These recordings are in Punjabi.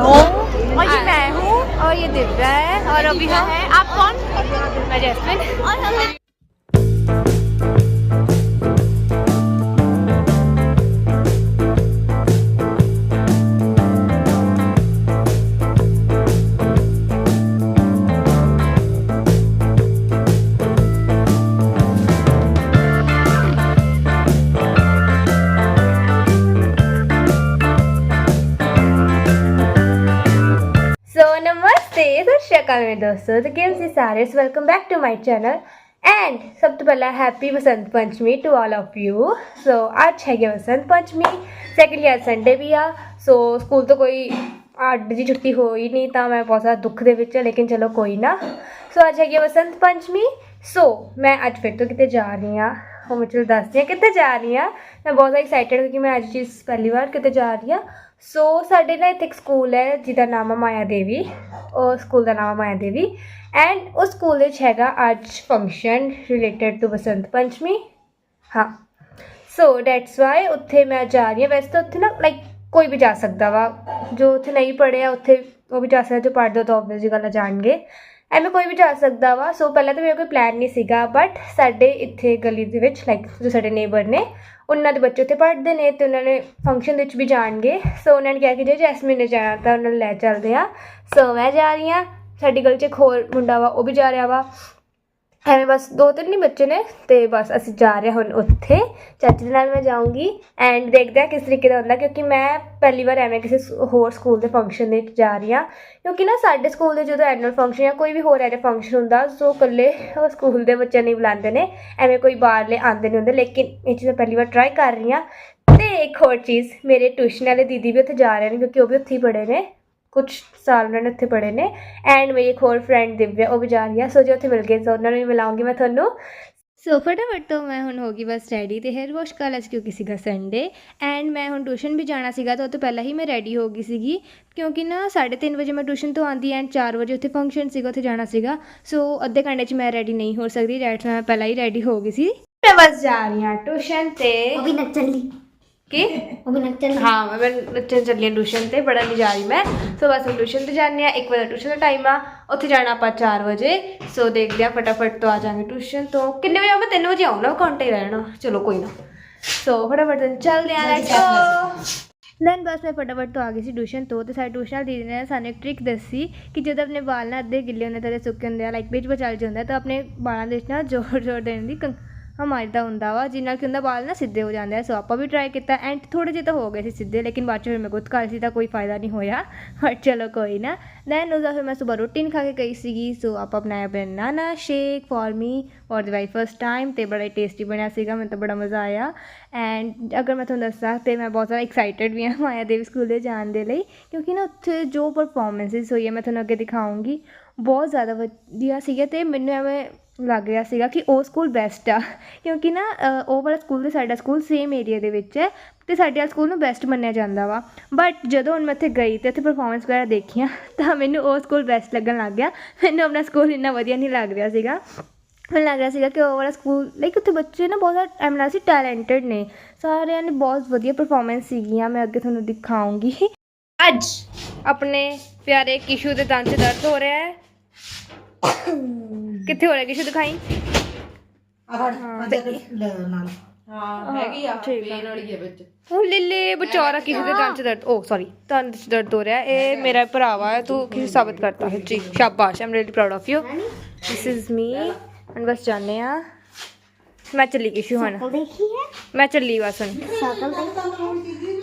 और ये मैं हूँ और ये दिव्या है और अभी हम है आप कौन मैं जैस्मिन और हम ਅਕਾਲ ਮੇਰੇ ਦੋਸਤੋ, ਤੇ ਕਿਵੇਂ ਸੀ ਸਾਰੇ welcome back to my channel and ਸਭ ਤੋਂ ਪਹਿਲਾਂ happy Basant Panchami to all of you so ਅੱਜ ਹੈਗੇ ਬਸੰਤ ਪੰਚਮੀ ਸੈਕਿੰਡ ਯਾਰ ਸੰਡੇ ਵੀ ਆ। ਸੋ ਸਕੂਲ ਤੋਂ ਕੋਈ ਅੱਡ ਦੀ ਛੁੱਟੀ ਹੋਈ ਨਹੀਂ, ਤਾਂ ਮੈਂ ਬਹੁਤ ਜ਼ਿਆਦਾ ਦੁੱਖ ਦੇ ਵਿੱਚ ਹਾਂ ਲੇਕਿਨ ਚਲੋ ਕੋਈ ਨਾ। ਸੋ ਅੱਜ ਹੈਗੀ ਆ ਬਸੰਤ ਪੰਚਮੀ। ਸੋ ਮੈਂ ਅੱਜ ਫਿਰ ਤੋਂ ਕਿਤੇ ਜਾ ਰਹੀ ਹਾਂ ਉਹ ਮੈਂ ਚਲ ਦੱਸਦੀ ਹਾਂ ਕਿੱਥੇ ਜਾ ਰਹੀ ਹਾਂ ਮੈਂ ਬਹੁਤ ਜ਼ਿਆਦਾ ਐਕਸਾਈਟਡ ਕਿਉਂਕਿ ਮੈਂ ਅੱਜ ਚੀਜ਼ ਪਹਿਲੀ ਵਾਰ ਕਿਤੇ ਜਾ ਰਹੀ ਹਾਂ ਸੋ ਸਾਡੇ ਨਾਲ ਇੱਥੇ ਇੱਕ ਸਕੂਲ ਹੈ, ਜਿਹਦਾ ਨਾਮ ਹੈ ਮਾਇਆ ਦੇਵੀ। ਉਹ ਸਕੂਲ ਦਾ ਨਾਮ ਹੈ ਮਾਇਆ ਦੇਵੀ। ਐਂਡ ਉਸ ਸਕੂਲ ਵਿੱਚ ਹੈਗਾ ਅੱਜ function related to Basant Panchami. ਹਾਂ। ਸੋ ਦੈਟਸ ਵਾਈ ਉੱਥੇ ਮੈਂ ਜਾ ਰਹੀ ਹਾਂ। ਵੈਸੇ ਤਾਂ ਉੱਥੇ ਨਾ ਲਾਈਕ ਕੋਈ ਵੀ ਜਾ ਸਕਦਾ ਵਾ। ਜੋ ਉੱਥੇ ਨਹੀਂ ਪੜ੍ਹਿਆ, ਉੱਥੇ ਉਹ ਵੀ ਜਾ ਸਕਦਾ, ਜੋ ਪੜ੍ਹਦੇ ਤਾਂ ਆਬਵੀਅਸਲੀ ਗੱਲ ਜਾਣਗੇ। ਐਵੇਂ ਕੋਈ ਵੀ ਜਾ ਸਕਦਾ ਵਾ। ਸੋ ਪਹਿਲਾਂ ਤਾਂ ਮੇਰਾ ਕੋਈ ਪਲਾਨ ਨਹੀਂ ਸੀਗਾ ਬਟ ਸਾਡੇ ਇੱਥੇ ਗਲੀ ਦੇ ਵਿੱਚ ਲਾਈਕ ਜੋ ਸਾਡੇ ਨੇਬਰ ਨੇ, ਉਹਨਾਂ ਦੇ ਬੱਚੇ ਉੱਥੇ ਪੜ੍ਹਦੇ ਨੇ ਤੇ ਉਹਨਾਂ ਨੇ ਫੰਕਸ਼ਨ ਵਿੱਚ ਵੀ ਜਾਣਗੇ। ਸੋ ਉਹਨਾਂ ਨੇ ਕਿਹਾ ਕਿ ਜੇ ਜੈਸਮੀਨ ਨੇ ਜਾਣਾ ਤਾਂ ਉਹਨਾਂ ਨੂੰ ਲੈ ਚੱਲਦੇ ਆ। ਸੋ ਮੈਂ ਜਾ ਰਹੀ ਹਾਂ। ਸਾਡੀ ਗਲੀ 'ਚ ਇੱਕ ਹੋਰ ਮੁੰਡਾ ਵਾ, ਉਹ ਵੀ ਜਾ ਰਿਹਾ ਵਾ। ਐਵੇਂ ਬਸ ਦੋ ਤਿੰਨ ਹੀ ਬੱਚੇ ਨੇ ਤੇ ਬਸ ਅਸੀਂ ਜਾ ਰਹੇ ਹਾਂ ਹੁਣ ਉੱਥੇ। ਚਾਚੀ ਦੇ ਨਾਲ ਮੈਂ ਜਾਊਂਗੀ ਐਂਡ ਦੇਖਦੇ ਹਾਂ ਕਿਸ ਤਰੀਕੇ ਦਾ ਹੁੰਦਾ ਕਿਉਂਕਿ ਮੈਂ ਪਹਿਲੀ ਵਾਰ ਐਵੇਂ ਕਿਸੇ ਹੋਰ ਸਕੂਲ ਦੇ ਫੰਕਸ਼ਨ ਦੇ ਵਿੱਚ ਜਾ ਰਹੀ ਹਾਂ। ਕਿਉਂਕਿ ਨਾ ਸਾਡੇ ਸਕੂਲ ਦੇ ਜਦੋਂ ਐਨੂਅਲ ਫੰਕਸ਼ਨ ਜਾਂ ਕੋਈ ਵੀ ਹੋਰ ਐਡਾ ਫੰਕਸ਼ਨ ਹੁੰਦਾ, ਸੋ ਇਕੱਲੇ ਉਹ ਸਕੂਲ ਦੇ ਬੱਚੇ ਨਹੀਂ ਬੁਲਾਉਂਦੇ ਨੇ। ਐਵੇਂ ਕੋਈ ਬਾਹਰਲੇ ਆਉਂਦੇ ਨਹੀਂ ਹੁੰਦੇ, ਲੇਕਿਨ ਇਹ ਚੀਜ਼ ਮੈਂ ਪਹਿਲੀ ਵਾਰ ਟਰਾਈ ਕਰ ਰਹੀ ਹਾਂ। ਤੇ ਇੱਕ ਹੋਰ ਚੀਜ਼, ਮੇਰੇ ਟਿਊਸ਼ਨ ਵਾਲੇ ਦੀਦੀ ਵੀ ਉੱਥੇ ਜਾ ਰਹੇ ਨੇ ਕਿਉਂਕਿ ਉਹ ਵੀ ਉੱਥੇ ਹੀ ਪੜ੍ਹੇ ਨੇ। ਕੁਝ ਸਾਲ ਉਹਨਾਂ ਨੇ ਉੱਥੇ ਪੜ੍ਹੇ ਨੇ। ਐਂਡ ਮੇਰੀ ਇੱਕ ਹੋਰ ਫਰੈਂਡ ਦਿਵਿਆ ਉਹ ਵੀ ਜਾ ਰਹੀ ਆ। ਸੋ ਜੇ ਉੱਥੇ ਮਿਲ ਗਏ ਸੋ ਉਹਨਾਂ ਨੂੰ ਵੀ ਮਿਲਾਉਂਗੀ ਮੈਂ ਤੁਹਾਨੂੰ। ਸੋ ਫਟਾਫਟ ਤੋਂ ਮੈਂ ਹੁਣ ਹੋ ਗਈ ਬਸ ਰੈਡੀ ਤੇ ਹੇਅਰ ਵਾਸ਼ ਕਰ ਲਿਆ ਸੀ ਕਿਉਂਕਿ ਸੀਗਾ ਸੰਡੇ ਐਂਡ ਮੈਂ ਹੁਣ ਟਿਊਸ਼ਨ ਵੀ ਜਾਣਾ ਸੀਗਾ ਤਾਂ ਉਹ ਤੋਂ ਪਹਿਲਾਂ ਹੀ ਮੈਂ ਰੈਡੀ ਹੋ ਗਈ ਸੀਗੀ। ਕਿਉਂਕਿ ਨਾ 3:30 ਵਜੇ ਮੈਂ ਟਿਊਸ਼ਨ ਤੋਂ ਆਂਦੀ ਐਂਡ 4 ਵਜੇ ਉੱਥੇ ਫੰਕਸ਼ਨ ਸੀਗਾ ਉੱਥੇ ਜਾਣਾ ਸੀਗਾ। ਸੋ ਅੱਧੇ ਘੰਟੇ 'ਚ ਮੈਂ ਰੈਡੀ ਨਹੀਂ ਹੋ ਸਕਦੀ ਡੈਟਸ ਮੈਂ ਪਹਿਲਾਂ ਹੀ ਰੈਡੀ ਹੋ ਗਈ ਸੀ। ਮੈਂ ਬਸ ਜਾ ਰਹੀ ਹਾਂ ਟਿਊਸ਼ਨ ਤੇ। ਉਹ ਵੀ ਨੱਚਣ ਲਈ ਕੀ ਉਹ ਨੱਚਣ ਹਾਂ ਮੈਂ ਨੱਚਣ ਚੱਲੀ ਹਾਂ ਟਿਊਸ਼ਨ ਤੇ ਜਾ ਰਹੀ ਮੈਂ। ਸੋ ਬਸ ਹੁਣ ਟਿਊਸ਼ਨ ਤੇ ਜਾਂਦੇ ਆ 1 ਵਜੇ ਟਿਊਸ਼ਨ ਦਾ ਟਾਈਮ ਆ। ਉੱਥੇ ਜਾਣਾ ਆਪਾਂ 4 ਵਜੇ। ਸੋ ਦੇਖਦੇ ਆ ਫਟਾਫਟ ਤੋਂ ਆ ਜਾਵਾਂਗੇ ਟਿਊਸ਼ਨ ਤੋਂ। ਕਿੰਨੇ ਵਜੇ ਆਵਾਂ 3 ਵਜੇ ਆਉਣਾ ਘੰਟੇ ਰਹਿਣਾ। ਚਲੋ ਕੋਈ ਨਾ। ਸੋ ਫਟਾਫਟ ਚੱਲਦੇ ਆ ਲੈਟਸ ਗੋ ਦੈਨ ਬਸ ਮੈਂ ਫਟਾਫਟ ਤੋਂ ਆ ਗਈ ਸੀ ਟਿਊਸ਼ਨ ਤੋਂ ਤੇ ਸਾਡੇ ਟਿਊਸ਼ਨ ਦੀਦੀ ਨੇ ਸਾਨੂੰ ਇੱਕ ਟ੍ਰਿਕ ਦੱਸੀ ਕਿ ਜਦੋਂ ਆਪਣੇ ਵਾਲ ਨਾ ਅੱਧੇ ਗਿੱਲੇ ਹੁੰਦੇ ਤੇ ਸੁੱਕੇ ਹੁੰਦੇ ਆ ਲਾਈਕ ਵਿੱਚ ਬਚਲ ਜਾਂਦਾ ਤਾਂ ਆਪਣੇ ਵਾਲਾਂ ਦੇ ਵਿੱਚ ਨਾ ਜ਼ੋਰ ਜ਼ੋਰ ਦੇਣ ਦੀ ਕੰ- ਦਾ ਹੁੰਦਾ ਵਾ ਜਿੰਨਾ ਕਿ ਹੁੰਦਾ ਵਾਲ ਨਾ ਸਿੱਧੇ ਹੋ ਜਾਂਦੇ ਆ। ਸੋ ਆਪਾਂ ਵੀ ਟਰਾਈ ਕੀਤਾ ਐਂਡ ਥੋੜ੍ਹੇ ਜਿਹੇ ਤਾਂ ਹੋ ਗਏ ਸੀ ਸਿੱਧੇ, ਲੇਕਿਨ ਬਾਅਦ ਚ ਫਿਰ ਮੈਂ ਗੁੱਤ ਕਰ ਸੀ ਤਾਂ ਕੋਈ ਫਾਇਦਾ ਨਹੀਂ ਹੋਇਆ। ਬਟ ਚਲੋ ਕੋਈ ਨਾ। ਦੈਨ ਉਹਦਾ ਫਿਰ ਮੈਂ ਸਵੇਰ ਰੋਟੀ ਨਹੀਂ ਖਾ ਕੇ ਗਈ ਸੀਗੀ, ਸੋ ਆਪਾਂ ਬਣਾਇਆ banana shake for me for the very first time ਤੇ ਬੜਾ ਟੇਸਟੀ ਬਣਿਆ ਸੀਗਾ, ਮੈਨੂੰ ਤਾਂ ਬੜਾ ਮਜ਼ਾ ਆਇਆ। ਐਂਡ ਅਗਰ ਮੈਂ ਤੁਹਾਨੂੰ ਦੱਸਾਂ ਤੇ ਮੈਂ ਬਹੁਤ ਜ਼ਿਆਦਾ ਐਕਸਾਈਟਿਡ ਵੀ ਹਾਂ ਮਾਇਆ ਦੇਵੀ ਸਕੂਲ ਦੇ ਜਾਣ ਦੇ ਲਈ, ਕਿਉਂਕਿ ਨਾ ਉੱਥੇ ਜੋ ਪਰਫਾਰਮੈਂਸਿਸ ਹੋਈ ਹੈ ਮੈਂ ਤੁਹਾਨੂੰ ਅੱਗੇ ਦਿਖਾਉਂਗੀ। ਬਹੁਤ ਜ਼ਿਆਦਾ ਵਧੀਆ ਸੀਗਾ ਤੇ ਮੈਨੂੰ ਐਵੇਂ ਲੱਗ ਰਿਹਾ ਸੀਗਾ ਕਿ ਉਹ ਸਕੂਲ ਬੈਸਟ ਆ। ਕਿਉਂਕਿ ਨਾ ਅ, ਉਹ ਵਾਲਾ ਸਕੂਲ ਅਤੇ ਸਾਡਾ ਸਕੂਲ ਸੇਮ ਏਰੀਆ ਦੇ ਵਿੱਚ ਹੈ ਅਤੇ ਸਾਡੇ ਵਾਲੇ ਸਕੂਲ ਨੂੰ ਬੈਸਟ ਮੰਨਿਆ ਜਾਂਦਾ ਵਾ। ਬਟ ਜਦੋਂ ਹੁਣ ਮੈਂ ਉੱਥੇ ਗਈ ਅਤੇ ਉੱਥੇ ਪਰਫੋਰਮੈਂਸ ਵਗੈਰਾ ਦੇਖੀਆਂ ਤਾਂ ਮੈਨੂੰ ਉਹ ਸਕੂਲ ਬੈਸਟ ਲੱਗਣ ਲੱਗ ਗਿਆ। ਮੈਨੂੰ ਆਪਣਾ ਸਕੂਲ ਇੰਨਾ ਵਧੀਆ ਨਹੀਂ ਲੱਗ ਰਿਹਾ ਸੀਗਾ। ਮੈਨੂੰ ਲੱਗ ਰਿਹਾ ਸੀਗਾ ਕਿ ਉਹ ਵਾਲਾ ਸਕੂਲ ਲਾਈਕ ਉੱਥੇ ਬੱਚੇ ਨਾ ਬਹੁਤ ਜ਼ਿਆਦਾ ਐਮ ਸੀ ਟੈਲੈਂਟਡ ਨੇ। ਸਾਰਿਆਂ ਨੇ ਬਹੁਤ ਵਧੀਆ ਪਰਫਾਰਮੈਂਸ ਸੀਗੀਆਂ ਮੈਂ ਅੱਗੇ ਤੁਹਾਨੂੰ ਦਿਖਾਉਂਗੀ। ਅੱਜ ਆਪਣੇ ਪਿਆਰੇ ਕਿਸ਼ੂ ਦੇ ਦੰਦ 'ਚ ਦਰਦ ਹੋ ਰਿਹਾ ਹੈ। ਕਿੱਥੇ ਹੋ ਰਿਹਾ ਕਿਸ਼ੂ ਦਿਖਾਈ ਹੈਗੀ ਆ ਠੀਕ ਆ। ਪੇਨ ਵਾਲੀ ਹੈ ਵਿੱਚ ਉਹ ਲਿੱਲੇ ਵਿਚਾਰਾ ਕਿਸੇ ਦੇ ਦੰਦ 'ਚ ਦਰਦ ਓ ਸੌਰੀ ਦੰਦ 'ਚ ਦਰਦ ਹੋ ਰਿਹਾ ਹੈ। ਇਹ ਮੇਰਾ ਭਰਾਵਾ ਹੈ ਤੂੰ ਕਿਸੇ ਸਾਬਤ ਕਰਤਾ ਹੈ ਜੀ ਸ਼ਾਬਾਸ਼ I'm really proud of you this is me and ਬਸ ਜਾਣੇ ਆ ਮੈਂ ਚੱਲੀ ਕਿਸ਼ੂ ਹੁਣ ਉਹ ਦੇਖੀ ਹੈ ਮੈਂ ਚੱਲੀ ਬਸ ਹੁਣ ਸਾਈਕਲ ਤੇ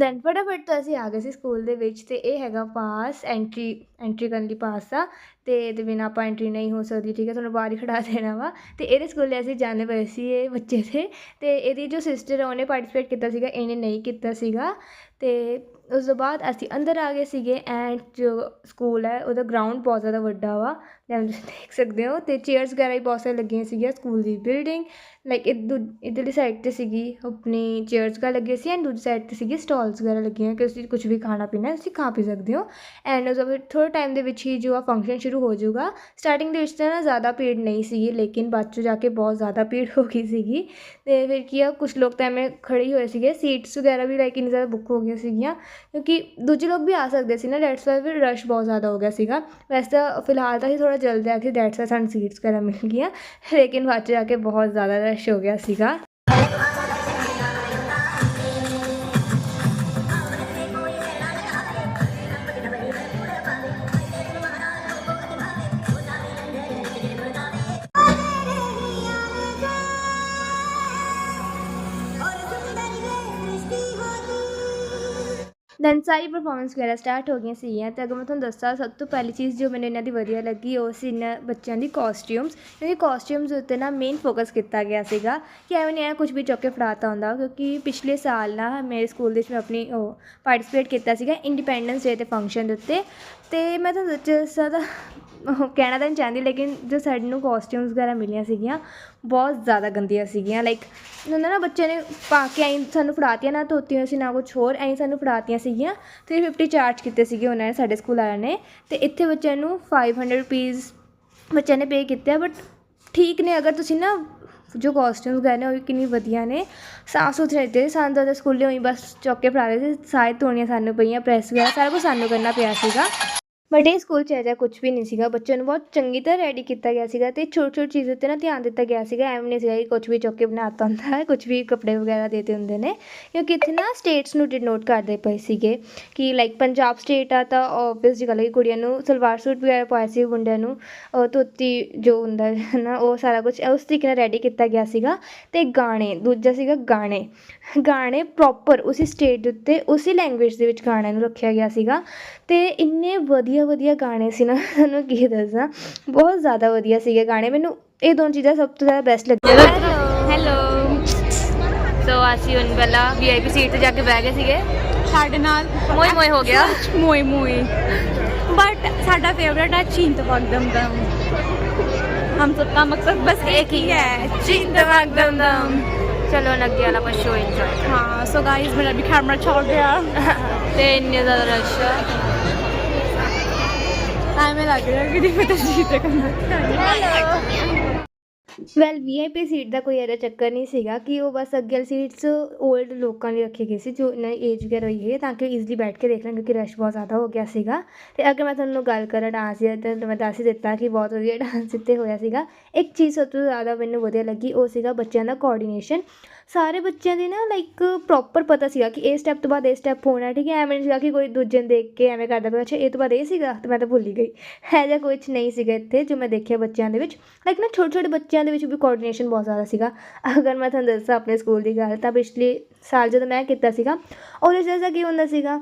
ਦੈਨ ਫਟਾਫਟ ਤੋਂ ਅਸੀਂ ਆ ਗਏ ਸੀ ਸਕੂਲ ਦੇ ਵਿੱਚ ਅਤੇ ਇਹ ਹੈਗਾ ਪਾਸ ਐਂਟਰੀ ਐਂਟਰੀ ਕਰਨ ਲਈ ਪਾਸ ਆ। ਅਤੇ ਇਹਦੇ ਬਿਨਾਂ ਆਪਾਂ ਐਂਟਰੀ ਨਹੀਂ ਹੋ ਸਕਦੀ, ਠੀਕ ਹੈ ਤੁਹਾਨੂੰ ਬਾਹਰ ਹੀ ਖੜਾ ਦੇਣਾ ਵਾ। ਅਤੇ ਇਹਦੇ ਸਕੂਲੇ ਅਸੀਂ ਜਾਂਦੇ ਪਏ ਸੀ ਇਹ ਬੱਚੇ ਦੇ। ਅਤੇ ਇਹਦੀ ਜੋ ਸਿਸਟਰ ਉਹਨੇ ਪਾਰਟੀਸਪੇਟ ਕੀਤਾ ਸੀਗਾ, ਇਹਨੇ ਨਹੀਂ ਕੀਤਾ ਸੀਗਾ। ਅਤੇ ਉਸ ਤੋਂ ਬਾਅਦ ਅਸੀਂ ਅੰਦਰ ਆ ਗਏ ਸੀਗੇ ਐਂਡ ਜੋ ਸਕੂਲ ਹੈ ਉਹਦਾ ਗਰਾਊਂਡ ਬਹੁਤ ਜ਼ਿਆਦਾ ਵੱਡਾ ਵਾ ਜਿਵੇਂ ਤੁਸੀਂ ਦੇਖ ਸਕਦੇ ਹੋ ਤੇ ਚੇਅਰਸ ਵਗੈਰਾ ਵੀ ਬਹੁਤ ਸਾਰੇ ਲੱਗੀਆਂ ਸੀਗੀਆਂ ਸਕੂਲ ਦੀ ਬਿਲਡਿੰਗ ਲਾਈਕ ਇੱਧਰਲੀ ਸਾਈਡ ਤੇ ਸੀਗੀ ਆਪਣੀ ਚੇਅਰਸ ਵਗੈਰਾ ਲੱਗੇ ਸੀ ਐਂਡ ਦੂਜੀ ਸਾਈਡ ਤੇ ਸੀਗੀ ਸਟਾਲਸ ਵਗੈਰਾ ਲੱਗੀਆਂ ਕਿ ਤੁਸੀਂ ਕੁਝ ਵੀ ਖਾਣਾ ਪੀਣਾ ਤੁਸੀਂ ਖਾ ਪੀ ਸਕਦੇ ਹੋ ਐਂਡ ਉਸ ਤੋਂ ਬਾਅਦ ਥੋੜ੍ਹੇ ਟਾਈਮ ਦੇ ਵਿੱਚ ਹੀ ਜੋ ਆ ਫੰਕਸ਼ਨ ਸ਼ੁਰੂ ਹੋ ਜਾਊਗਾ ਸਟਾਰਟਿੰਗ ਦੇ ਵਿੱਚ ਤਾਂ ਨਾ ਜ਼ਿਆਦਾ ਭੀੜ ਨਹੀਂ ਸੀਗੀ ਲੇਕਿਨ ਬਾਅਦ 'ਚੋਂ ਜਾ ਕੇ ਬਹੁਤ ਜ਼ਿਆਦਾ ਭੀੜ ਹੋ ਗਈ ਸੀਗੀ ਤੇ ਫਿਰ ਕੀ ਆ ਕੁਝ ਲੋਕ ਤਾਂ ਐਵੇਂ ਖੜੇ ਹੀ ਹੋਏ ਸੀਗੇ ਸੀਟਸ ਵਗੈਰਾ ਵੀ ਲਾਈਕ ਇੰਨੀ ਜ਼ਿਆਦਾ ਬੁੱਕ ਹੋ ਗਈਆਂ ਸੀਗੀਆਂ ਕਿਉਂਕਿ ਦੂਜੇ ਲੋਕ ਵੀ ਆ ਸਕਦੇ ਸੀ ਨਾ ਡੈਟਸ ਵਾਈ ਫਿਰ ਰਸ਼ ਬਹੁਤ ਜ਼ਿਆਦਾ ਹੋ ਗਿਆ ਸੀਗਾ। ਵੈਸੇ ਤਾਂ ਫਿਲਹਾਲ ਤਾਂ ਹੀ ਥੋੜ੍ਹਾ ਜਲਦੀ ਆ ਕਿ ਡੈਟਸ ਵਾਈ ਸਾਨੂੰ ਸੀਟਸ ਵਗੈਰਾ ਮਿਲ ਗਈਆਂ, ਲੇਕਿਨ ਬਾਅਦ 'ਚ ਜਾ ਕੇ ਬਹੁਤ ਜ਼ਿਆਦਾ ਰਸ਼ ਹੋ ਗਿਆ ਸੀਗਾ। ਦੈਨ ਸਾਰੀ ਪਰਫੋਰਮੈਂਸ ਵਗੈਰਾ ਸਟਾਰਟ ਹੋ ਗਈਆਂ ਸੀਗੀਆਂ ਅਤੇ ਅਗਰ ਮੈਂ ਤੁਹਾਨੂੰ ਦੱਸਾਂ, ਸਭ ਤੋਂ ਪਹਿਲੀ ਚੀਜ਼ ਜੋ ਮੈਨੂੰ ਇਹਨਾਂ ਦੀ ਵਧੀਆ ਲੱਗੀ, ਉਹ ਸੀ ਇਹਨਾਂ ਬੱਚਿਆਂ ਦੀ ਕੋਸਟਿਊਮਸ ਕਿਉਂਕਿ ਕੋਸਟਿਊਮਸ ਉੱਤੇ ਨਾ ਮੇਨ ਫੋਕਸ ਕੀਤਾ ਗਿਆ ਸੀਗਾ ਕਿ ਐਵੇਂ ਨਹੀਂ ਐ ਕੁਝ ਵੀ ਚੁੱਕ ਕੇ ਫੜਾਤਾ ਹੁੰਦਾ, ਕਿਉਂਕਿ ਪਿਛਲੇ ਸਾਲ ਨਾ ਮੇਰੇ ਸਕੂਲ ਦੇ ਵਿੱਚ ਮੈਂ ਆਪਣੀ ਉਹ ਪਾਰਟਿਸਿਪੇਟ ਕੀਤਾ ਸੀਗਾ ਇੰਡੀਪੈਂਡੈਂਸ ਡੇ ਦੇ ਫੰਕਸ਼ਨ ਦੇ ਉੱਤੇ। ਅਤੇ ਮੈਂ ਤੁਹਾਨੂੰ ਦੱਸਾਂ ਤਾਂ ਉਹ ਕਹਿਣਾ ਤਾਂ ਨਹੀਂ ਚਾਹੁੰਦੀ, ਲੇਕਿਨ ਜੋ ਸਾਨੂੰ ਕੋਸਟਿਊਮਸ ਵਗੈਰਾ ਮਿਲੀਆਂ ਸੀਗੀਆਂ, ਬਹੁਤ ਜ਼ਿਆਦਾ ਗੰਦੀਆਂ ਸੀਗੀਆਂ ਲਾਈਕ ਹੁੰਦਾ ਨਾ ਬੱਚੇ ਨੇ ਪਾ ਕੇ ਐਂ ਸਾਨੂੰ ਫੜਾਤੀਆਂ, ਨਾ ਧੋਤੀਆਂ ਸੀ, ਨਾ ਕੁਛ ਹੋਰ, ਐਂ ਸਾਨੂੰ ਫੜਾਤੀਆਂ ਸੀਗੀਆਂ। 350 ਚਾਰਜ ਕੀਤੇ ਸੀਗੇ ਉਹਨਾਂ ਨੇ, ਸਾਡੇ ਸਕੂਲ ਵਾਲਿਆਂ ਨੇ। ਅਤੇ ਇੱਥੇ ਬੱਚਿਆਂ ਨੂੰ 500 ਰੁਪੀਸ ਬੱਚਿਆਂ ਨੇ ਪੇ ਕੀਤੇ ਆ ਬਟ ਠੀਕ ਨੇ, ਅਗਰ ਤੁਸੀਂ ਨਾ ਜੋ ਕੋਸਟਿਊਮਸ ਗਏ ਨੇ, ਉਹ ਵੀ ਕਿੰਨੀ ਵਧੀਆ ਨੇ। ਸਾਫ਼ ਸੁਥਰੇ ਤੇ, ਸਾਨੂੰ ਤਾਂ ਸਕੂਲੇ ਹੋਈ ਬਸ ਚੁੱਕ ਕੇ ਫੜਾ ਰਹੇ ਸੀ ਸਾਰੇ ਧੋਣੀਆਂ ਸਾਨੂੰ ਪਈਆਂ ਪ੍ਰੈਸ ਵਗੈਰਾ, ਸਾਰਾ ਕੁਝ ਸਾਨੂੰ ਕਰਨਾ ਪਿਆ ਸੀਗਾ। ਬਟ ਇਹ ਸਕੂਲ 'ਚ ਅਜਿਹਾ ਕੁਝ ਵੀ ਨਹੀਂ ਸੀਗਾ। ਬੱਚਿਆਂ ਨੂੰ ਬਹੁਤ ਚੰਗੀ ਤਰ੍ਹਾਂ ਰੈਡੀ ਕੀਤਾ ਗਿਆ ਸੀਗਾ ਅਤੇ ਛੋਟੀ ਛੋਟੀ ਚੀਜ਼ ਉੱਤੇ ਨਾ ਧਿਆਨ ਦਿੱਤਾ ਗਿਆ ਸੀਗਾ। ਐਵੇਂ ਨਹੀਂ ਸੀਗਾ ਕਿ ਕੁਝ ਵੀ ਚੁੱਕ ਕੇ ਬਣਾਤਾ ਹੁੰਦਾ ਹੈ ਕੁਝ ਵੀ ਕੱਪੜੇ ਵਗੈਰਾ ਦੇਤੇ ਹੁੰਦੇ ਨੇ। ਕਿਉਂਕਿ ਇੱਥੇ ਨਾ ਸਟੇਟਸ ਨੂੰ ਡਿਨੋਟ ਕਰਦੇ ਪਏ ਸੀਗੇ ਕਿ ਲਾਈਕ ਪੰਜਾਬ ਸਟੇਟ ਆ ਤਾਂ ਆਬਵੀਅਸ ਜੀ ਗੱਲ ਹੈ ਕੁੜੀਆਂ ਨੂੰ ਸਲਵਾਰ ਸੂਟ ਵਗੈਰਾ ਪਾਇਆ ਸੀ, ਮੁੰਡਿਆਂ ਨੂੰ ਧੋਤੀ ਜੋ ਹੁੰਦਾ ਹੈ ਨਾ, ਉਹ ਸਾਰਾ ਕੁਝ ਉਸ ਤਰੀਕੇ ਨਾਲ ਰੈਡੀ ਕੀਤਾ ਗਿਆ ਸੀਗਾ ਅਤੇ ਗਾਣੇ, ਦੂਜਾ ਸੀਗਾ ਗਾਣੇ। ਗਾਣੇ ਪ੍ਰੋਪਰ ਉਸੇ ਸਟੇਟ ਦੇ ਉੱਤੇ, ਉਸੇ ਲੈਂਗੁਏਜ ਦੇ ਵਿੱਚ ਗਾਣਿਆਂ ਨੂੰ ਰੱਖਿਆ ਗਿਆ ਸੀਗਾ ਅਤੇ ਇੰਨੇ ਵਧੀਆ ਵਧੀਆ ਵਧੀਆ ਗਾਣੇ ਸੀ ਨਾ ਤੁਹਾਨੂੰ ਕੀ ਦੱਸਾਂ। ਬਹੁਤ ਜ਼ਿਆਦਾ ਵਧੀਆ ਸੀਗੇ ਗਾਣੇ ਮੈਨੂੰ ਇਹ ਦੋਨੋਂ ਚੀਜ਼ਾਂ ਸਭ ਤੋਂ ਜ਼ਿਆਦਾ ਬੈਸਟ ਲੱਗੀਆਂ। ਹੈਲੋ ਸੋ ਅਸੀਂ ਹੁਣ ਪਹਿਲਾਂ ਵੀਆਈਪੀ ਸੀਟ ਤੇ ਜਾ ਕੇ ਬਹਿ ਸੀਗੇ। ਸਾਡੇ ਨਾਲ ਮੋਏ ਮੋਏ ਹੋ ਗਿਆ। ਮੋਏ ਮੋਏ। ਬਟ ਸਾਡਾ ਫੇਵਰਿਟ ਹੈ ਚੀਨ ਤਵਾਕ ਦਮਦਮ। ਹਮ ਸਭ ਦਾ ਮਕਸਦ ਬਸ ਇੱਕ ਹੀ ਹੈ? ਚੀਨ ਤਵਾਕ ਦਮਦਮ। ਚਲੋ ਨੱਗੇ ਵਾਲਾ ਪਸ਼ੂ ਇੰਜੋਏ ਹਾਂ ਸੋ ਗਾਇਸ ਮੇਰਾ ਵੀ ਕੈਮਰਾ ਚੱਲ ਗਿਆ ਤੇ ਇੰਨੇ ਜ਼ਿਆਦਾ ਰਸ਼ ਐਵੇਂ ਲੱਗ ਰਿਹਾ ਕਿ ਵੈਲ ਵੀਆਈਪੀ ਸੀਟ ਦਾ ਕੋਈ ਇਹਦਾ ਚੱਕਰ ਨਹੀਂ ਸੀਗਾ ਕਿ ਉਹ ਬਸ ਅੱਗੇ ਵਾਲੀ ਸੀਟਸ 올ਡ ਲੋਕਾਂ ਲਈ ਰੱਖੀ ਗਈ ਸੀ, ਜੋ ਇਹਨਾਂ ਦੀ ਏਜ ਵਗੈਰਾ ਹੋਈ ਹੈ, ਤਾਂ ਕਿ ਇਜ਼ਲੀ ਬੈਠ ਕੇ ਦੇਖ ਲੈਣ ਕਿਉਂਕਿ ਰਸ਼ ਬਹੁਤ ਜ਼ਿਆਦਾ ਹੋ ਗਿਆ ਸੀਗਾ। ਤੇ ਅਗਰ ਮੈਂ ਤੁਹਾਨੂੰ ਗੱਲ ਕਰਾਂ ਡਾਂਸ ਦੀ, ਤਾਂ ਮੈਂ ਦੱਸ ਦਿੱਤਾ ਕਿ ਬਹੁਤ ਵਧੀਆ ਡਾਂਸ ਇੱਥੇ ਹੋਇਆ ਸੀਗਾ। ਇੱਕ ਚੀਜ਼ ਸਭ ਤੋਂ ਜ਼ਿਆਦਾ ਮੈਨੂੰ ਵਧੀਆ ਲੱਗੀ, ਉਹ ਸੀਗਾ ਬੱਚਿਆਂ ਦਾ ਕੋਆਰਡੀਨੇਸ਼ਨ ਸਾਰੇ ਬੱਚਿਆਂ ਦੀ ਨਾ ਲਾਈਕ ਪ੍ਰੋਪਰ ਪਤਾ ਸੀਗਾ ਕਿ ਇਹ ਸਟੈਪ ਤੋਂ ਬਾਅਦ ਇਹ ਸਟੈਪ ਹੋਣਾ, ਠੀਕ ਹੈ? ਐਵੇਂ ਨਹੀਂ ਸੀਗਾ ਕਿ ਕੋਈ ਦੂਜੇ ਨੂੰ ਦੇਖ ਕੇ ਐਵੇਂ ਕਰਦਾ ਪਿਆ। ਅੱਛਾ, ਇਹ ਤੋਂ ਬਾਅਦ ਇਹ ਸੀਗਾ ਤੇ ਮੈਂ ਤਾਂ ਭੁੱਲ ਹੀ ਗਈ। ਹੈ ਜਾਂ ਕੁਝ ਨਹੀਂ ਸੀਗਾ ਇੱਥੇ ਜੋ ਮੈਂ ਦੇਖਿਆ ਬੱਚਿਆਂ ਦੇ ਵਿੱਚ। ਲਾਈਕ ਨਾ ਛੋਟੇ ਛੋਟੇ ਬੱਚਿਆਂ ਦੇ ਵਿੱਚ ਵੀ ਕੋਆਰਡੀਨੇਸ਼ਨ ਬਹੁਤ ਜ਼ਿਆਦਾ ਸੀਗਾ। ਅਗਰ ਮੈਂ ਤੁਹਾਨੂੰ ਦੱਸਾਂ ਆਪਣੇ ਸਕੂਲ ਦੀ ਗੱਲ, ਤਾਂ ਪਿਛਲੇ ਸਾਲ ਜਦੋਂ ਮੈਂ ਕੀਤਾ ਸੀਗਾ, ਉਹਦੇ 'ਚ ਕੀ ਹੁੰਦਾ ਸੀਗਾ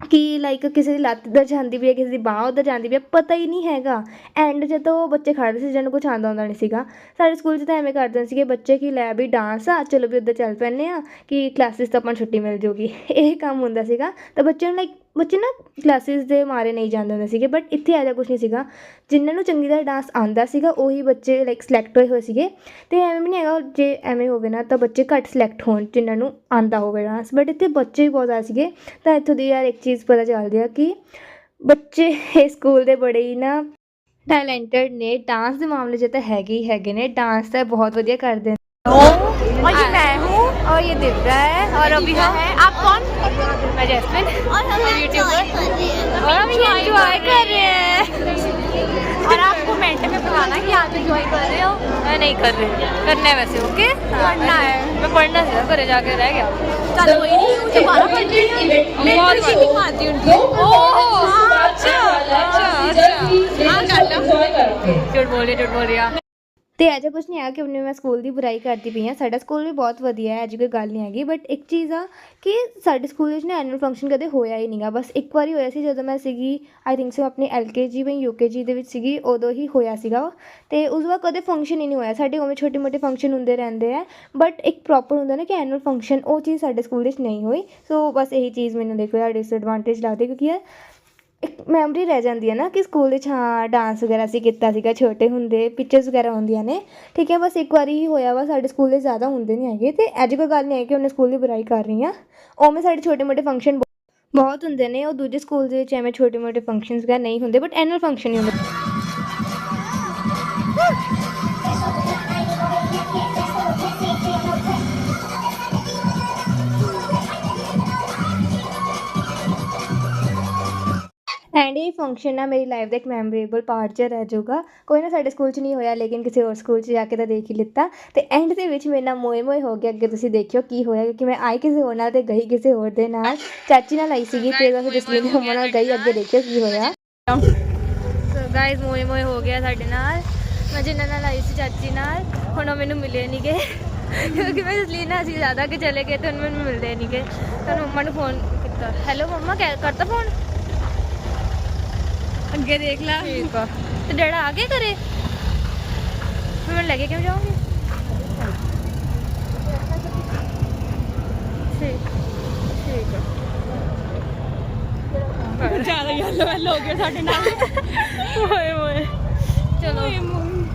ਕਿ ਲਾਈਕ ਕਿਸੇ ਦੀ ਲੱਤ ਉੱਧਰ ਜਾਂਦੀ ਵੀ ਹੈ, ਕਿਸੇ ਦੀ ਬਾਂਹ ਉੱਧਰ ਜਾਂਦੀ ਵੀ ਹੈ, ਪਤਾ ਹੀ ਨਹੀਂ ਹੈਗਾ। ਐਂਡ ਜਦੋਂ ਉਹ ਬੱਚੇ ਖੜ੍ਹਦੇ ਸੀ, ਜਿਹਨਾਂ ਨੂੰ ਕੁਝ ਆਉਂਦਾ ਹੁੰਦਾ ਨਹੀਂ ਸੀਗਾ, ਸਾਡੇ ਸਕੂਲ 'ਚ ਤਾਂ ਐਵੇਂ ਕਰਦੇ ਸੀਗੇ, ਬੱਚੇ ਕਿ ਲੈ ਵੀ ਡਾਂਸ ਆ, ਚਲੋ ਵੀ ਉੱਧਰ ਚੱਲ ਪੈਂਦੇ ਹਾਂ ਕਿ ਕਲਾਸਿਸ ਤੋਂ ਆਪਾਂ ਨੂੰ ਛੁੱਟੀ ਮਿਲ ਜੂਗੀ। ਇਹ ਕੰਮ ਹੁੰਦਾ ਸੀਗਾ, ਤਾਂ ਬੱਚਿਆਂ ਨੂੰ ਲਾਈਕ ਬੱਚੇ ਨਾ ਕਲਾਸਿਸ ਦੇ ਮਾਰੇ ਨਹੀਂ ਜਾਂਦੇ ਹੁੰਦੇ ਸੀਗੇ ਬਟ ਇੱਥੇ ਐਜਾ ਕੁਛ ਨਹੀਂ ਸੀਗਾ। ਜਿਹਨਾਂ ਨੂੰ ਚੰਗੀ ਤਰ੍ਹਾਂ ਡਾਂਸ ਆਉਂਦਾ ਸੀਗਾ, ਉਹੀ ਬੱਚੇ ਲਾਈਕ ਸਿਲੈਕਟ ਹੋਏ ਹੋਏ ਸੀਗੇ। ਅਤੇ ਐਵੇਂ ਵੀ ਨਹੀਂ ਹੈਗਾ, ਜੇ ਐਵੇਂ ਹੋਵੇ ਨਾ, ਤਾਂ ਬੱਚੇ ਘੱਟ ਸਿਲੈਕਟ ਹੋਣ ਜਿਹਨਾਂ ਨੂੰ ਆਉਂਦਾ ਹੋਵੇ ਡਾਂਸ ਬਟ ਇੱਥੇ ਬੱਚੇ ਵੀ ਬਹੁਤ ਜ਼ਿਆਦਾ ਸੀਗੇ, ਤਾਂ ਇੱਥੋਂ ਦੀ ਯਾਰ ਇੱਕ ਚੀਜ਼ ਪਤਾ ਚੱਲਦੀ ਆ ਕਿ ਬੱਚੇ ਇਸ ਸਕੂਲ ਦੇ ਬੜੇ ਹੀ ਨਾ ਟੈਲੈਂਟਡ ਨੇ। ਡਾਂਸ ਦੇ ਮਾਮਲੇ 'ਚ ਤਾਂ ਹੈਗੇ ਹੀ ਹੈਗੇ ਨੇ। ਡਾਂਸ ਤਾਂ ਬਹੁਤ ਵਧੀਆ ਕਰਦੇ ਨੇ और ये मैं हूँ और ये दिव्या है और अभी हम है। आप कौन? मैं जैस्मिन। यूट्यूबर और हम ये एंजॉय कर रहे हैं। और आप कमेंट में बताना कि आप इंजॉय कर रहे हो? मैं नहीं कर रही करना है वैसे ओके पढ़ना है। मैं पढ़ना था घरे जाके रह गया। चल कोई नहीं दोबारा पढ़ मैं मारती उनकी। ओह अच्छा अच्छा अच्छा हाँ कर लो झूठ बोल रही झूठ बोल रही ਤੇ ਐਜਾ ਕੁਝ ਨਹੀਂ ਆ ਕਿ ਉਹਨੇ ਮੈਂ ਸਕੂਲ ਦੀ ਬੁਰਾਈ ਕਰਦੀ ਪਈ ਹਾਂ। ਸਾਡਾ ਸਕੂਲ ਵੀ ਬਹੁਤ ਵਧੀਆ ਹੈ ਅਜੇ ਕੋਈ ਗੱਲ ਨਹੀਂ ਹੈਗੀ। ਬਟ ਇੱਕ ਚੀਜ਼ ਆ ਕਿ ਸਾਡੇ ਸਕੂਲ ਵਿੱਚ ਨਾ ਐਨੂਅਲ ਫੰਕਸ਼ਨ ਕਦੇ ਹੋਇਆ ਹੀ ਨਹੀਂਗਾ। ਬਸ ਇੱਕ ਵਾਰੀ ਹੋਇਆ ਸੀ ਜਦੋਂ ਮੈਂ ਸੀਗੀ ਆਈ ਥਿੰਕ ਸੋ ਆਪਣੀ ਐਲਕੇਜੀ ਜਾਂ ਯੂਕੇਜੀ ਦੇ ਵਿੱਚ ਸੀਗੀ, ਉਦੋਂ ਹੀ ਹੋਇਆ ਸੀਗਾ ਉਹ। ਤੇ ਉਸ ਵਾਰ ਕਦੇ ਫੰਕਸ਼ਨ ਹੀ ਨਹੀਂ ਹੋਇਆ। ਸਾਡੇ ਉਵੇਂ ਛੋਟੇ ਮੋਟੇ ਫੰਕਸ਼ਨ ਹੁੰਦੇ ਰਹਿੰਦੇ ਆ। ਬਟ ਇੱਕ ਪ੍ਰੋਪਰ ਹੁੰਦਾ ਨਾ ਕਿ ਐਨੂਅਲ ਫੰਕਸ਼ਨ ਉਹ ਚੀਜ਼ ਸਾਡੇ ਸਕੂਲ ਵਿੱਚ ਨਹੀਂ ਹੋਈ। ਸੋ ਬਸ ਇਹੀ ਚੀਜ਼ ਮੈਨੂੰ ਦੇਖੋ ਯਾਰ ਡਿਸਐਡਵਾਂਟੇਜ ਲੱਗਦੀ ਕਿਉਂਕਿ ਇੱਕ ਮੈਮਰੀ ਰਹਿ ਜਾਂਦੀ ਹੈ ਨਾ ਕਿ ਸਕੂਲ ਵਿੱਚ ਹਾਂ ਡਾਂਸ ਵਗੈਰਾ ਅਸੀਂ ਕੀਤਾ ਸੀਗਾ, ਛੋਟੇ ਹੁੰਦੇ ਪਿਕਚਰਸ ਵਗੈਰਾ ਹੁੰਦੀਆਂ ਨੇ। ਠੀਕ ਹੈ, ਬਸ ਇੱਕ ਵਾਰੀ ਹੀ ਹੋਇਆ ਵਾ, ਸਾਡੇ ਸਕੂਲ ਦੇ ਜ਼ਿਆਦਾ ਹੁੰਦੇ ਨਹੀਂ ਹੈਗੇ ਤੇ ਅੱਜ ਕੋਈ ਗੱਲ ਨਹੀਂ ਹੈ ਕਿ ਉਹਨੇ ਸਕੂਲ ਦੀ ਬੁਰਾਈ ਕਰ ਰਹੀ ਆ। ਉਵੇਂ ਸਾਡੇ ਛੋਟੇ ਮੋਟੇ ਫੰਕਸ਼ਨ ਬਹੁਤ ਹੁੰਦੇ ਨੇ, ਉਹ ਦੂਜੇ ਸਕੂਲ ਦੇ ਵਿੱਚ ਐਵੇਂ ਛੋਟੇ ਮੋਟੇ ਫੰਕਸ਼ਨਸ ਵਗੈਰਾ ਨਹੀਂ ਹੁੰਦੇ ਬਟ ਐਨੂਅਲ ਫੰਕਸ਼ਨ ਹੀ ਹੁੰਦੇ। ਐਂਡ ਇਹ ਫੰਕਸ਼ਨ ਨਾ ਮੇਰੀ ਲਾਈਫ ਦਾ ਇੱਕ ਮੈਮੋਰੇਬਲ ਪਾਰਟ 'ਚ ਰਹਿ ਜਾਊਗਾ। ਕੋਈ ਨਾ ਸਾਡੇ ਸਕੂਲ 'ਚ ਨਹੀਂ ਹੋਇਆ, ਲੇਕਿਨ ਕਿਸੇ ਹੋਰ ਸਕੂਲ 'ਚ ਜਾ ਕੇ ਤਾਂ ਦੇਖ ਹੀ ਲਿੱਤਾ। ਤੇ ਐਂਡ ਦੇ ਵਿੱਚ ਮੇਰੇ ਨਾਲ ਮੋਏ ਮੋਏ ਹੋ ਗਿਆ ਅੱਗੇ ਤੁਸੀਂ ਦੇਖਿਓ ਕੀ ਹੋਇਆ, ਕਿਉਂਕਿ ਮੈਂ ਆਈ ਕਿਸੇ ਹੋਰ ਨਾਲ ਤੇ ਗਈ ਕਿਸੇ ਹੋਰ ਦੇ ਨਾਲ। ਚਾਚੀ ਨਾਲ ਆਈ ਸੀਗੀ ਤੇ ਉਹ ਜਸਲੀਨ ਦੀ ਮੰਮਾ ਨਾਲ ਗਈ, ਅੱਗੇ ਦੇਖਿਓ ਕੀ ਹੋਇਆ। ਸੋ ਗਾਇਸ ਮੋਏ ਮੋਏ ਹੋ ਗਿਆ ਸਾਡੇ ਨਾਲ। ਮੈਂ ਜਿੰਨਾਂ ਨਾਲ ਆਈ ਸੀ ਚਾਚੀ ਨਾਲ, ਹੁਣ ਉਹ ਮੈਨੂੰ ਮਿਲੇ ਨਹੀਂ ਗਏ ਕਿਉਂਕਿ ਮੈਂ ਇਸ ਲਈ ਨਾ ਅਸੀਂ ਜ਼ਿਆਦਾ ਕਿ ਚਲੇ ਗਏ ਤੇ ਹੁਣ ਮੈਨੂੰ ਮਿਲਦੇ ਨਹੀਂ ਗਏ ਤਾਂ ਮੰਮਾ ਨੂੰ ਫੋਨ ਕੀਤਾ। ਹੈਲੋ ਮੰਮਾ, ਕਹਿ ਕਰਤਾ ਫੋਨ ਅੱਗੇ ਦੇਖ ਲਾ। ਠੀਕ ਆ। ਤੇ ਡੈਡਾ ਆ ਗਏ ਘਰੇ? ਫਿਰ ਮੈਂ ਲੈ ਕੇ ਕਿਉਂ ਜਾਊਂਗੀ ਠੀਕ ਠੀਕ ਆ। ਜ਼ਿਆਦਾ ਯੈਲੋ ਯੈਲੋ ਹੋ ਗਿਆ ਸਾਡੇ ਨਾਲ। ਓਏ ਓਏ ਚਲੋ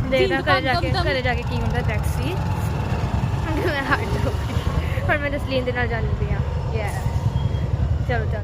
ਦੇਖਦਾ ਘਰੇ ਜਾ ਕੇ ਘਰੇ ਜਾ ਕੇ ਕੀ ਹੁੰਦਾ ਟੈਕਸੀ ਮੈਂ ਹੱਟ ਹੋ ਗਈ। ਹੁਣ ਮੈਂ ਜਸਲੀਨ ਦੇ ਨਾਲ ਜਾਂਦੀ ਆ। ਯਾ ਚਲੋ ਚਲੋ।